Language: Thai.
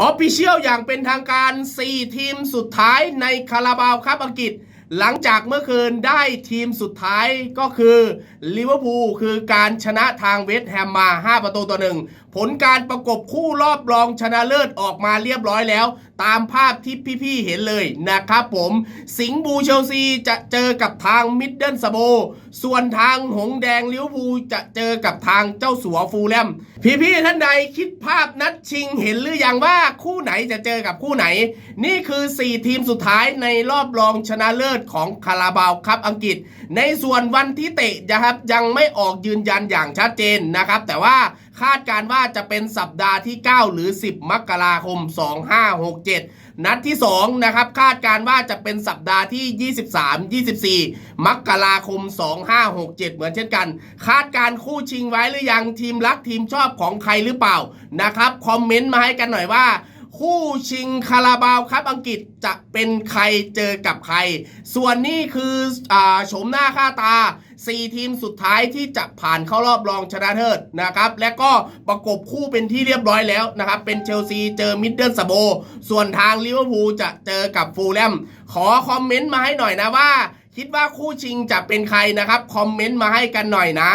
ออฟฟิเชียลอย่างเป็นทางการ 4 ทีมสุดท้ายในคาราบาวครับอังกฤษ หลังจากเมื่อคืนได้ทีมสุดท้ายก็คือลิเวอร์พูลคือการชนะทางเวสต์แฮมมา 5 ประตูต่อหนึ่ง ผลการประกบคู่รอบรองชนะเลิศออกมาเรียบร้อยแล้ว ตามภาพที่พี่ๆเห็นเลยนะครับผม สิงห์บูเชลซีจะเจอกับทางมิดเดิลสโบ ส่วนทางหงแดงลิเวอร์พูลจะเจอกับทางเจ้าสัวฟูลแลม พี่ๆท่านใดคิดภาพนัดชิงเห็นหรือยังว่าคู่ไหนจะเจอกับคู่ไหน นี่คือ 4 ทีมสุดท้ายในรอบรองชนะเลิศของคาราบาวครับอังกฤษ ในส่วนวันที่เตะนะครับยังไม่ออกยืนยันอย่างชัดเจนนะครับ แต่ว่าคาดการว่าจะเป็นสัปดาห์ที่ 9 หรือ 10 มกราคม 2567 นัดที่2นะครับคาดการว่าจะเป็นสัปดาห์ที่ 23 24 มกราคม 2567 เหมือนเช่นกัน คาดการคู่ชิงไว้หรือยังทีมรักทีมชอบของใครหรือเปล่านะครับคอมเมนต์มาให้กันหน่อยว่า คู่ชิงคาราบาวครับอังกฤษจะเป็นใครเจอกับใคร ส่วนนี้คืออาโฉมหน้าค่าตา 4 ทีมสุดท้ายที่จะผ่านเข้ารอบรองชนะเลิศนะครับ และก็ประกบคู่เป็นที่เรียบร้อยแล้วนะครับ เป็นเชลซีเจอมิดเดิลสโบ ส่วนทางลิเวอร์พูลจะเจอกับฟูลแลม ขอคอมเมนต์มาให้หน่อยนะว่า คิดว่าคู่ชิงจะเป็นใครนะครับ คอมเมนต์มาให้กันหน่อยนะ